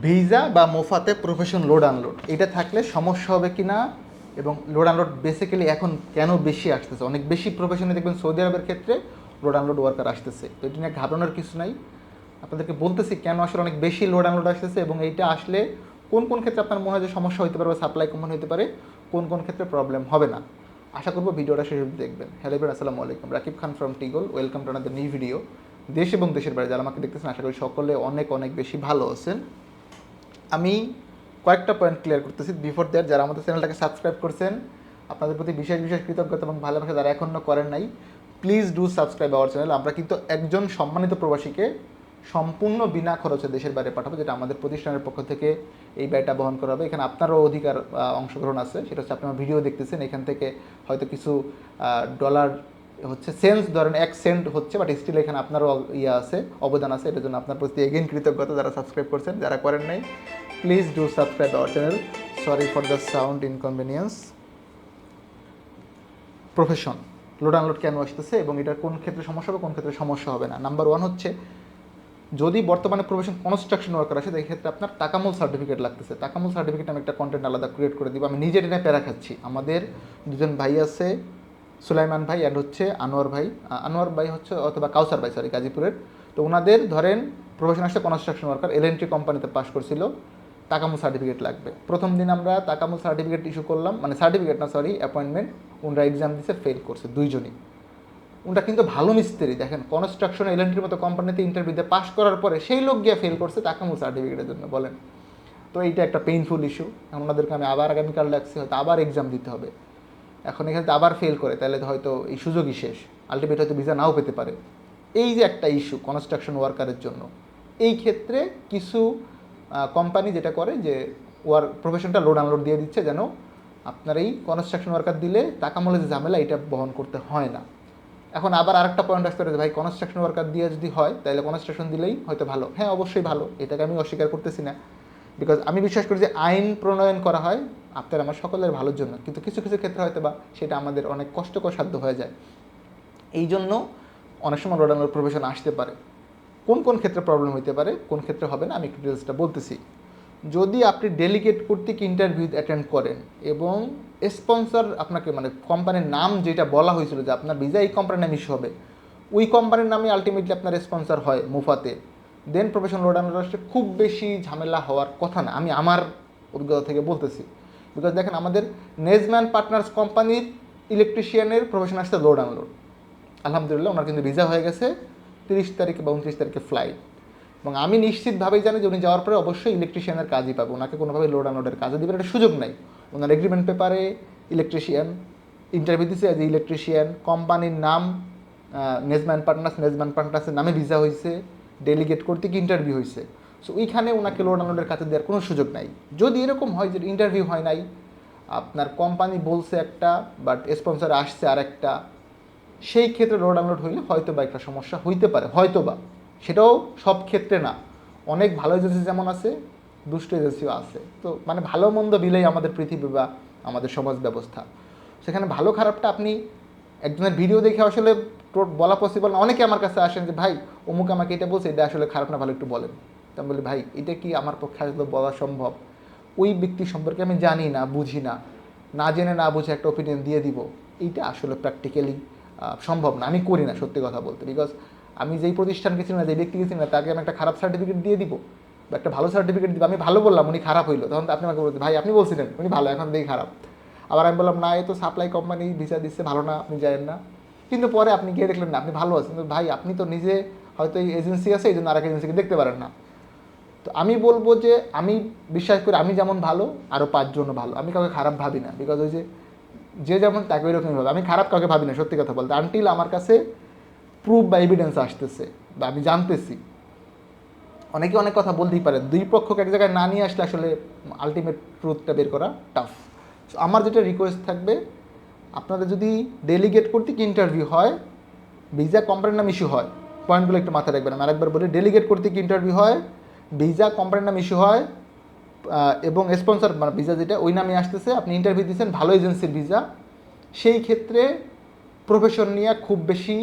Visa বা মোফাতে profession load unload. এটা থাকলে সমস্যা হবে কি না এবং লোড আনলোড বেসিক্যালি এখন কেন বেশি আসতেছে? অনেক বেশি প্রফেশনে দেখবেন সৌদি আরবের ক্ষেত্রে লোড আনলোড ওয়ার্কার আসতেছে। তো এটা নিয়ে ঘাবড়ানোর কিছু নাই। আপনাদেরকে বলতেছি কেন আসলে অনেক বেশি লোড আনলোড আসতেছে এবং এইটা আসলে কোন কোন ক্ষেত্রে আপনার মনে হয় যে সমস্যা হতে পারে বা সাপ্লাই কমন হতে পারে, কোন কোন ক্ষেত্রে প্রবলেম হবে না। আশা করব ভিডিওটা শেষ দেখবেন। হ্যালো এবার আসসালামু আলাইকুম। Rakib Khan from টিগল welcome to another new video দেশ এবং দেশের বাইরে যারা আমাকে দেখতেছেন, আশা করি সকলে অনেক অনেক বেশি ভালো আছেন। আমি কয়েকটা পয়েন্ট ক্লিয়ার করতেছি বিফোর দ্যাট যারা আমাদের চ্যানেলটাকে সাবস্ক্রাইব করছেন, আপনাদের প্রতি বিশেষ বিশেষ কৃতজ্ঞতা এবং ভালোবাসা যারা এখনও করেন নাই please do subscribe our channel আমরা কিন্তু একজন সম্মানিত প্রবাসীকে সম্পূর্ণ বিনা খরচে দেশের বাইরে পাঠাবো, যেটা আমাদের প্রতিষ্ঠানের পক্ষ থেকে এই ব্যয়টা বহন করা হবে। এখানে আপনারও অধিকার অংশগ্রহণ আছে। সেটা হচ্ছে আপনারা ভিডিও দেখতেছেন, এখান থেকে হয়তো কিছু ডলার হচ্ছে সেন্স ধরেন এক সেন্ট হচ্ছে বাট স্টিল এখানে আপনারও ইয়ে আছে, অবদান আছে। এটার জন্য আপনার প্রতি এগেন কৃতজ্ঞতা যারা সাবস্ক্রাইব করছেন, যারা করেন নাই। Please do subscribe our channel sorry for the sound inconvenience profession load unload কেন আসতেছে এবং এটার কোন ক্ষেত্রে সমস্যা হবে, কোন ক্ষেত্রে সমস্যা হবে না? নাম্বার ওয়ান হচ্ছে, যদি বর্তমানে প্রফেশন কনস্ট্রাকশন ওয়ার্কার আছে সেই ক্ষেত্রে আপনার টাকামূল সার্টিফিকেট লাগতেছে। টাকামূল সার্টিফিকেট আমি একটা কন্টেন্ট আলাদা ক্রিয়েট করে দিব। আমি নিজে টেনে প্যারা খাচ্ছি। আমাদের দুজন ভাই আছে, সুলাইমান ভাই অ্যান্ড হচ্ছে আনোয়ার ভাই। আনোয়ার ভাই হচ্ছে অথবা কাউসার ভাই সরি গাজীপুরের। তো ওনাদের ধরেন প্রফেশন আসছে construction worker L N T কোম্পানিতে পাস করছিল। টাকামূল সার্টিফিকেট লাগবে। প্রথম দিন আমরা টাকামূল সার্টিফিকেট ইস্যু করলাম মানে সার্টিফিকেট না সরি অ্যাপয়েন্টমেন্ট ওনারা এক্সাম দিছে ফেল করছে, দুইজনই। ওটা কিন্তু ভালো মিস্ত্রি, দেখেন কনস্ট্রাকশন এলএনটির মতো কোম্পানিতে ইন্টারভিউতে পাস করার পরে সেই লোক গিয়ে ফেল করছে টাকামূল সার্টিফিকেটের জন্য, বলেন। তো এইটা একটা পেইনফুল ইস্যু ওনাদেরকে আমি আবার আগামীকাল লাগছি হয়তো আবার এক্সাম দিতে হবে। এখন এখানে আবার ফেল করে, তাহলে হয়তো এই সুযোগই শেষ। আলটিমেট হয়তো ভিসা নাও পেতে পারে। এই যে একটা ইস্যু কনস্ট্রাকশন ওয়ার্কারের জন্য, এই ক্ষেত্রে কিছু কোম্পানি যেটা করে যে ওয়ার প্রফেশনটা লোড আনলোড দিয়ে দিচ্ছে যেন আপনার এই কনস্ট্রাকশন ওয়ার্কার দিলে টাকা মূল্যে যে ঝামেলা, এটা বহন করতে হয় না। এখন আবার আরেকটা পয়েন্ট আসতে পারে ভাই কনস্ট্রাকশন ওয়ার্কার দিয়ে যদি হয় তাহলে কনস্ট্রাকশন দিলেই হয়তো ভালো। হ্যাঁ অবশ্যই ভালো। এটাকে আমি অস্বীকার করতেছি না। বিকজ আমি বিশ্বাস করি যে, আইন প্রণয়ন করা হয় আপনার, আমার সকলের ভালোর জন্য। কিন্তু কিছু কিছু ক্ষেত্রে হয়তো বা সেটা আমাদের অনেক কষ্টকর সাধ্য হয়ে যায়। এই জন্য অনেক সময় রোডানোর প্রফেশন আসতে পারে। কোন কোন ক্ষেত্রে প্রবলেম হইতে পারে, কোন ক্ষেত্রে হবে না, আমি একটু ডিটেলসটা বলতেছি। যদি আপনি ডেলিগেট কর্তৃক ইন্টারভিউ অ্যাটেন্ড করেন এবং স্পন্সর আপনাকে মানে কোম্পানির নাম যেটা বলা হয়েছিল যে আপনার ভিসা এই কোম্পানির নাম ইস্যু হবে, ওই কোম্পানির নামে আলটিমেটলি আপনার স্পন্সর হয় মুফাতে। দেন প্রফেশন লোড আন্ডারস্টে খুব বেশি ঝামেলা হওয়ার কথা না, আমি আমার অভিজ্ঞতা থেকে বলতেছি। বিকজ দেখেন আমাদের নেজম্যান পার্টনার্স কোম্পানির ইলেকট্রিশিয়ানের প্রফেশন আসছে লোড আনলোড আলহামদুলিল্লাহ, ওনার কিন্তু ভিসা হয়ে গেছে। তিরিশ তারিখে বা উনত্রিশ তারিখে ফ্লাইট এবং আমি নিশ্চিতভাবেই জানি যে উনি যাওয়ার পরে অবশ্যই ইলেকট্রিশিয়ানের কাজই পাবে। ওনাকে কোনোভাবে লোড আনলোডের কাজে দিবেন একটা সুযোগ নাই। ওনার এগ্রিমেন্ট পেপারে ইলেকট্রিশিয়ান ইন্টারভিউ দিচ্ছে অ্যাজ ইলেকট্রিশিয়ান কোম্পানির নাম নেজম্যান পার্টনার্স নেজম্যান পার্টনার্সের নামে ভিসা হয়েছে ডেলিগেট করতে কি ইন্টারভিউ হয়েছে সো ওইখানে ওনাকে লোড আনলোডের কাছে দেওয়ার কোনো সুযোগ নাই। যদি এরকম হয় যে ইন্টারভিউ হয় নাই, আপনার কোম্পানি বলছে একটা বাট স্পন্সর আসছে আর একটা সেই ক্ষেত্রে লোড আনলোড হইলে হয়তো বা একটা সমস্যা হইতে পারে, হয়তো বা। সেটাও সব ক্ষেত্রে না। অনেক ভালো এজেন্সি যেমন আছে, দুষ্ট এজেন্সিও আছে। তো মানে ভালো মন্দ বিলেই আমাদের পৃথিবী বা আমাদের সমাজ ব্যবস্থা। সেখানে ভালো খারাপটা আপনি একজনের ভিডিও দেখে আসলে বলা পসিবল না। অনেকে আমার কাছে আসেন যে, ভাই, অমুক আমাকে এটা বলছে, এটা আসলে খারাপ না, ভালো একটু বলেন। তা আমি বলি, ভাই, এটা কি আমার পক্ষে আসলে বলা সম্ভব? ওই ব্যক্তি সম্পর্কে আমি জানি না, বুঝি না। না জেনে না বুঝে একটা ওপিনিয়ন দিয়ে দিব। এইটা আসলে প্র্যাকটিক্যালি সম্ভব না। আমি করি না, সত্যি কথা বলতে। বিকজ আমি যেই প্রতিষ্ঠানকে চিনি না যে ব্যক্তিকে চিনি না, তাকে আমি একটা খারাপ সার্টিফিকেট দিয়ে দিব। বা একটা ভালো সার্টিফিকেট দিব। আমি ভালো বললাম, উনি খারাপ হইল। তখন আপনি আমাকে বলতে ভাই, আপনি বলছিলেন, উনি ভালো, এখন দেখি খারাপ। আবার আমি বললাম, না, এই তো সাপ্লাই কোম্পানি ভিসা দিচ্ছে, ভালো না, আপনি জানেন না। কিন্তু পরে আপনি গিয়ে দেখলেন, না, আপনি ভালো আছেন। ভাই, আপনি তো নিজে হয়তো এই এজেন্সি আছে এই জন্য আরেক এজেন্সিকে দেখতে পারেন না। তো আমি বলব যে, আমি বিশ্বাস করি, আমি যেমন ভালো আরও পাঁচজনও ভালো। আমি কাউকে খারাপ ভাবি না। বিকজ ওই যে যে যেমন তাকে ওই রকমই আমি খারাপ কাউকে ভাবি না, সত্যি কথা বলতে। আনটিল আমার কাছে প্রুফ বা এভিডেন্স আসতেছে বা আমি জানতেছি। অনেকে অনেক কথা বলতেই পারে। দুই পক্ষকে এক জায়গায় না নিয়ে আসলে আসলে আলটিমেট ট্রুথটা বের করা টাফ আমার যেটা রিকোয়েস্ট থাকবে, আপনাদের যদি ডেলিগেট কর্তৃক ইন্টারভিউ হয় ভিসা কোম্পানির নাম ইস্যু হয় পয়েন্টগুলো একটু মাথায় রাখবেন। আমি আরেকবার বলি ডেলিগেট কর্তৃক ইন্টারভিউ হয় ভিসা কোম্পানির নাম ইস্যু হয় এবং স্পন্সর মানে ভিসা যেটা, ওই নামে আসতেছে। আপনি ইন্টারভিউ দিচ্ছেন ভালো এজেন্সির ভিসা সেই ক্ষেত্রে প্রফেশন নিয়ে খুব বেশি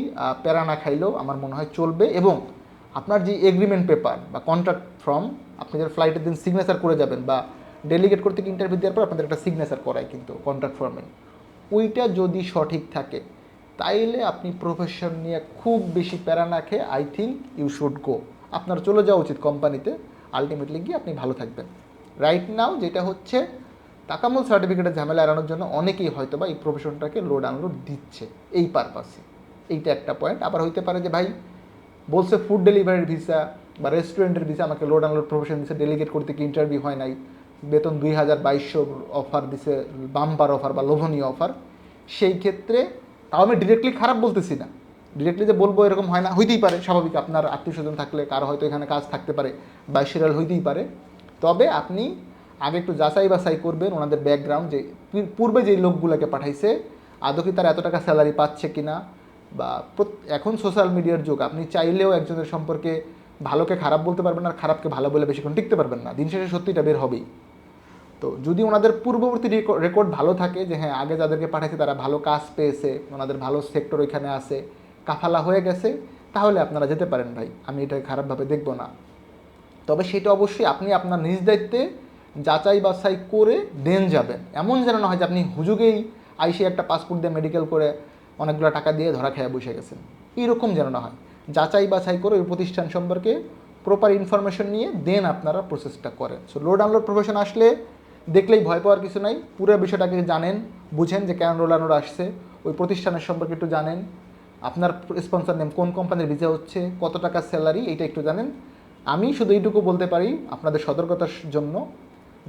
প্যারা না খাইলেও আমার মনে হয় চলবে। এবং আপনার যে এগ্রিমেন্ট পেপার বা কন্ট্রাক্ট ফর্ম আপনি যারা ফ্লাইটের দিন সিগনেচার করে যাবেন বা ডেলিগেট করতে ইন্টারভিউ দেওয়ার পর আপনাদের একটা সিগনেচার করায় কিন্তু কন্ট্রাক্ট ফর্মে ওইটা যদি সঠিক থাকে, তাইলে আপনি প্রফেশন নিয়ে খুব বেশি প্যারা না খেয়ে I think you should go আপনার চলে যাওয়া উচিত কোম্পানিতে আলটিমেটলি গিয়ে আপনি ভালো থাকবেন। রাইট নাও যেটা হচ্ছে, তাকামূল সার্টিফিকেটের ঝামেলা এড়ানোর জন্য অনেকেই হয়তো বা এই প্রফেশনটাকে লোড আনলোড দিচ্ছে এই পারপাসে এইটা একটা পয়েন্ট আবার হইতে পারে যে ভাই, বলছে ফুড ডেলিভারির ভিসা বা রেস্টুরেন্টের ভিসা আমাকে লোড আনলোড প্রফেশন দিচ্ছে ডেলিগেট করতে কি ইন্টারভিউ হয় নাই, বেতন দুই হাজার বাইশশো অফার দিছে বাম্পার অফার বা লোভনীয় অফার সেই ক্ষেত্রে তাও আমি ডিরেক্টলি খারাপ বলতেছি না। ডিরেক্টলি যে বলব এরকম হয় না, হইতেই পারে। স্বাভাবিক আপনার আত্মীয় স্বজন থাকলে, কারও হয়তো এখানে কাজ থাকতে পারে বা সিরিয়াল হইতেই পারে। তবে আপনি আগে একটু যাচাই বাছাই করবেন ওনাদের ব্যাকগ্রাউন্ড যে পূর্বে যেই লোকগুলোকে পাঠাইছে, আদৌ কি তারা এত টাকা স্যালারি পাচ্ছে কি না বা এখন সোশ্যাল মিডিয়ার যুগ, আপনি চাইলেও একজনের সম্পর্কে ভালোকে খারাপ বলতে পারবেন আর খারাপকে ভালো বলে বেশিক্ষণ টিকতে পারবেন না। দিন শেষে সত্যিটা বের হবেই। তো যদি ওনাদের পূর্ববর্তী রেকর্ড ভালো থাকে যে হ্যাঁ আগে যাদেরকে পাঠাইছে তারা ভালো কাজ পেয়েছে, ওনাদের ভালো সেক্টর ওইখানে আছে, কাফালা হয়ে গেছে, তাহলে আপনারা যেতে পারেন ভাই। আমি এটা খারাপভাবে দেখব না। তবে সেটা অবশ্যই আপনি আপনার নিজ দায়িত্বে যাচাই বাছাই করে দেন যাবেন। এমন যেন না হয় যে আপনি হুজুগেই আইসে একটা পাসপোর্ট দিয়ে মেডিকেল করে অনেকগুলো টাকা দিয়ে ধরা খেয়ে বসে গেছেন। এইরকম যেন না হয়। যাচাই বাছাই করে ওই প্রতিষ্ঠান সম্পর্কে প্রপার ইনফরমেশন নিয়ে দেন আপনারা প্রসেসটা করেন। সো লোড আনলোড প্রফেশন আসলে দেখলেই ভয় পাওয়ার কিছু নাই। পুরো বিষয়টাকে জানেন, বুঝেন যে কেন রোল আনলোড আসছে। ওই প্রতিষ্ঠানের সম্পর্কে একটু জানেন, আপনার স্পন্সর নেম কোন কোম্পানির ভিসা হচ্ছে, কত টাকা স্যালারি এইটা একটু জানেন। আমি শুধু এইটুকু বলতে পারি, আপনাদের সতর্কতার জন্য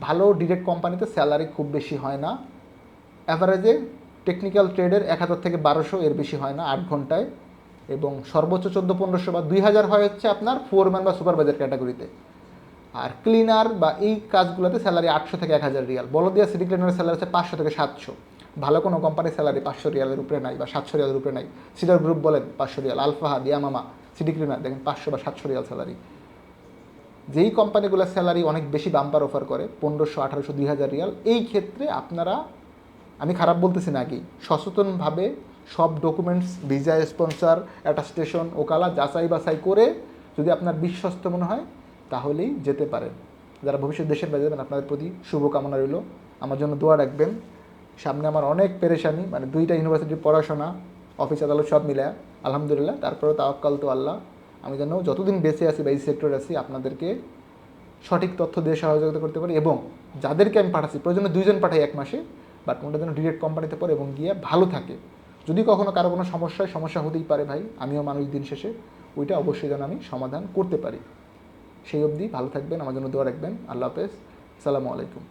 ভালো ডিরেক্ট কোম্পানিতে স্যালারি খুব বেশি হয় না। অ্যাভারেজে টেকনিক্যাল ট্রেডের এক হাজার থেকে বারোশো এর বেশি হয় না, আট ঘন্টায়। এবং সর্বোচ্চ চোদ্দ, পনেরোশো বা দুই হাজার হয় হচ্ছে আপনার ফোরম্যান বা সুপারভাইজার ক্যাটাগরিতে আর ক্লিনার বা এই কাজগুলোতে স্যালারি আটশো থেকে এক হাজার রিয়াল। বলদিয়া সিটি ক্লিনারের স্যালারি হচ্ছে পাঁচশো থেকে সাতশো। ভালো কোনো কোম্পানির স্যালারি পাঁচশো রিয়ালের উপরে নাই বা সাতশো রিয়ালের উপরে নাই। সিডার গ্রুপ বলেন পাঁচশো রিয়াল। আলফাহাদ ইয়ামামা সিটি ক্লিনার দেখেন পাঁচশো বা সাতশো রিয়াল স্যালারি যেই কোম্পানিগুলো স্যালারি অনেক বেশি বাম্পার অফার করে, পনেরোশো, আঠারোশো, দুই হাজার রিয়াল, এই ক্ষেত্রে আপনারা, আমি খারাপ বলতেছি নাকি সচেতনভাবে সব ডকুমেন্টস ভিসা স্পন্সর অ্যাটাস্টেশন ওকালা যাচাই বাছাই করে যদি আপনার বিশ্বস্ত মনে হয়, তাহলেই যেতে পারেন। যারা ভবিষ্যৎ দেশের বাইরে যাবেন, আপনাদের প্রতি শুভকামনা রইল। আমার জন্য দোয়া রাখবেন। সামনে আমার অনেক পেরেশানি মানে দুইটা ইউনিভার্সিটির পড়াশোনা অফিস আদালত সব মিলে আলহামদুলিল্লাহ, তারপরেও তাওয়াক্কাল তো আল্লাহ। আমি যেন যতদিন বেঁচে আছি বা এই সেক্টরে আছি, আপনাদেরকে সঠিক তথ্য দিয়ে সহযোগিতা করতে পারি এবং যাদেরকে আমি পাঠাচ্ছি, প্রয়োজনে দুইজন পাঠাই এক মাসে বাট ওটা যেন ডিরেক্ট কোম্পানিতে পড়ে এবং গিয়ে ভালো থাকে। যদি কখনো কারও কোনো সমস্যায় সমস্যা হতেই পারে ভাই, আমিও মানুষ দিন শেষে, ওইটা অবশ্যই যেন আমি সমাধান করতে পারি। সেই অবধি ভালো থাকবেন, আমার জন্য দোয়া রাখবেন। আল্লাহ হাফেজ। সালামু আলাইকুম।